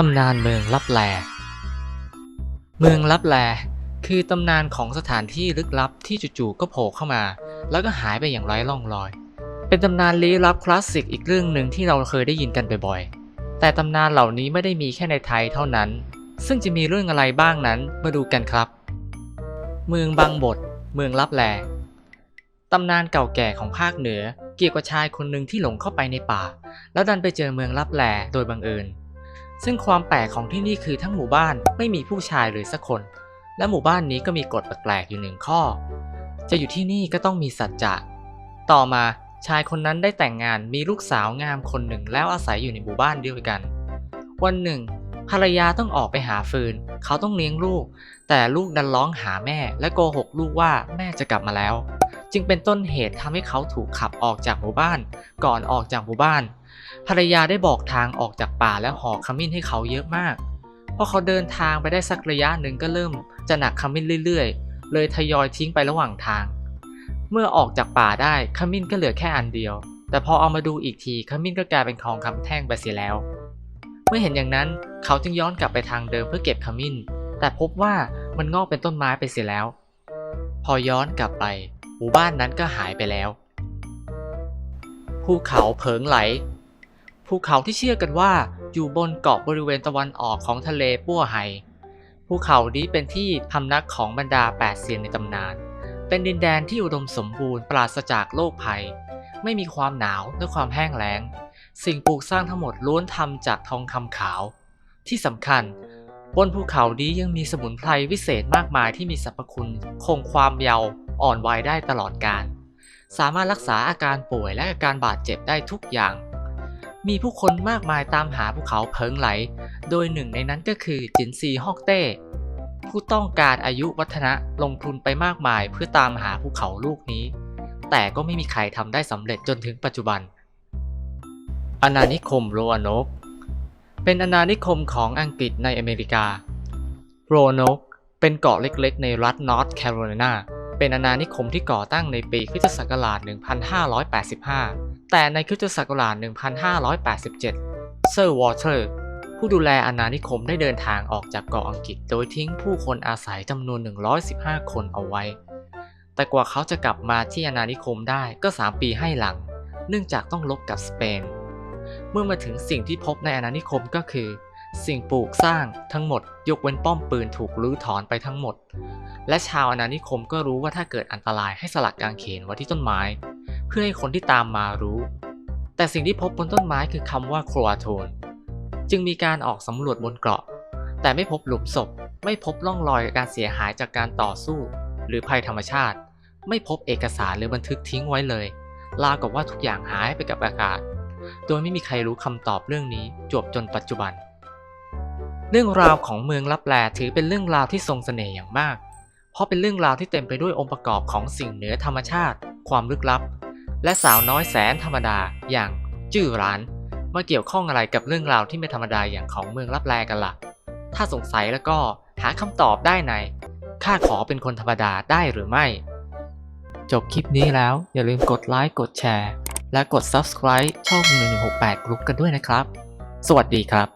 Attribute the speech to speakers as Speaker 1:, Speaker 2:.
Speaker 1: ตำนานเมืองลับแล เมืองลับแล คือตำนานของสถานที่ลึกลับที่จู่ๆก็โผล่เข้ามา แล้วก็หายไปอย่างไร้ร่องรอย เป็นตำนานลี้ลับคลาสสิกอีกเรื่องหนึ่งที่เราเคยได้ยินกันบ่อยๆ แต่ตำนานเหล่านี้ไม่ได้มีแค่ในไทยเท่านั้น ซึ่งจะมีเรื่องอะไรบ้างนั้นมาดูกันครับ เมืองบางบท เมืองลับแล ตำนานเก่าแก่ของภาคเหนือ เกี่ยวกับชายคนหนึ่งที่หลงเข้าไปในป่า แล้วดันไปเจอเมืองลับแลโดยบังเอิญ ซึ่งความแปลกของที่นี่คือทั้งหมู่บ้านไม่มีผู้ชายเลยสักคน และหมู่บ้านนี้ก็มีกฎแปลกๆอยู่หนึ่งข้อ จะอยู่ที่นี่ก็ต้องมีสัจจะต่อมาชายคนนั้นได้แต่งงานมีลูกสาวงามคนหนึ่งแล้วอาศัยอยู่ในหมู่บ้านเดียวกัน วันหนึ่ง ภรรยาต้องออกไปหาฟืน เขาต้องเลี้ยงลูก แต่ลูกดันร้องหาแม่ และโกหกลูกว่าแม่จะกลับมาแล้ว จึงเป็นต้นเหตุทำให้เขาถูกขับออกจากหมู่บ้าน ก่อนออกจากหมู่บ้าน ภรรยาได้บอกทางออกจากป่าและห่อขมิ้นให้เขาเยอะมาก พอเขาเดินทางไปได้สักระยะหนึ่งก็เริ่มจะหนักขมิ้นเรื่อยๆ เลยทยอยทิ้งไประหว่างทาง เมื่อออกจากป่าได้ขมิ้นก็เหลือแค่อันเดียว แต่พอเอามาดูอีกทีขมิ้นก็กลายเป็นทองคำแท่งไปเสียแล้ว เมื่อเห็นอย่างนั้นเขาจึงย้อนกลับไปทางเดิมเพื่อเก็บขมิ้น แต่พบว่ามันงอกเป็นต้นไม้ไปเสียแล้ว พอย้อนกลับไป หมู่บ้านนั้นก็หายไปแล้ว ภูเขาเผิงไหล ภูเขาที่เชื่อกันว่าอยู่บนเกาะบริเวณตะวันออกของทะเลปั้วไฮภูเขานี้เป็นที่พำนักของบรรดาแปดเซียนในตำนาน เป็นดินแดนที่อุดมสมบูรณ์ปราศจากโรคภัย ไม่มีความหนาวและความแห้งแล้ง สิ่งปลูกสร้างทั้งหมดล้วนทำจากทองคำขาว ที่สำคัญ บนภูเขานี้ยังมีสมุนไพรวิเศษมากมายที่มีสรรพคุณคงความเยาว์อ่อนวัยได้ตลอดกาลสามารถรักษาอาการป่วยและอาการบาดเจ็บได้ทุกอย่าง มีผู้คนมากมายตามหาภูเขาเพิงไหล โดยหนึ่งในนั้นก็คือจินซีฮอกเต้ ผู้ต้องการอายุวัฒนะลงทุนไปมากมายเพื่อตามหาภูเขาลูกนี้ แต่ก็ไม่มีใครทำได้สำเร็จจนถึงปัจจุบัน อาณานิคมโรอนก เป็นอาณานิคมของอังกฤษในอเมริกา โรนกเป็นเกาะเล็กๆ ในรัฐนอร์ทแคโรไลนา เป็นอาณานิคมที่ก่อตั้งในปีคริสตศักราช 1585 แต่ในคริสตศักราช 1587 เซอร์วอเตอร์ ผู้ดูแลอาณานิคมได้เดินทางออกจากเกาะอังกฤษ โดยทิ้งผู้คนอาศัยจำนวน 115 คนเอาไว้ แต่กว่าเขาจะกลับมาที่อาณานิคมได้ก็ 3 ปีให้หลัง เนื่องจากต้องลบกับสเปน เมื่อมาถึงสิ่งที่พบในอาณานิคมก็คือ สิ่งปลูกสร้างทั้งหมด ยกเว้นป้อมปืนถูกรื้อถอนไปทั้งหมด และชาวอาณานิคมก็รู้ว่าถ้าเกิดอันตรายให้สลักกางเขนไว้ที่ต้นไม้ เพื่อให้คนที่ตามมารู้ แต่สิ่งที่พบบนต้นไม้คือคำว่าโครอาโทน จึงมีการออกสำรวจบนเกาะ แต่ไม่พบหลุมศพ ไม่พบร่องรอยการเสียหายจากการต่อสู้ หรือภัยธรรมชาติ ไม่พบเอกสารหรือบันทึกทิ้งไว้เลยลากับว่าทุกอย่างหายไปกับอากาศ โดยไม่มีใครรู้คำตอบเรื่องนี้จวบจนปัจจุบัน เรื่องราวของเมืองลับแลถือเป็นเรื่องราวที่ทรงเสน่ห์อย่างมาก เพราะเป็นเรื่องราวที่เต็มไปด้วยองค์ประกอบของสิ่งเหนือธรรมชาติ ความลึกลับ และสาวน้อยแสนธรรมดาอย่างจื้อร้าน มาเกี่ยวข้องอะไรกับเรื่องราวที่ไม่ธรรมดาอย่างของเมืองลับแลกันล่ะ ถ้าสงสัยแล้วก็หาคำตอบได้ในข้าขอเป็นคนธรรมดาได้หรือไม่ จบคลิปนี้แล้วอย่าลืมกดไลค์กดแชร์ และกด subscribe ช่อง 1168กรุ๊ปกันด้วยนะครับ สวัสดีครับ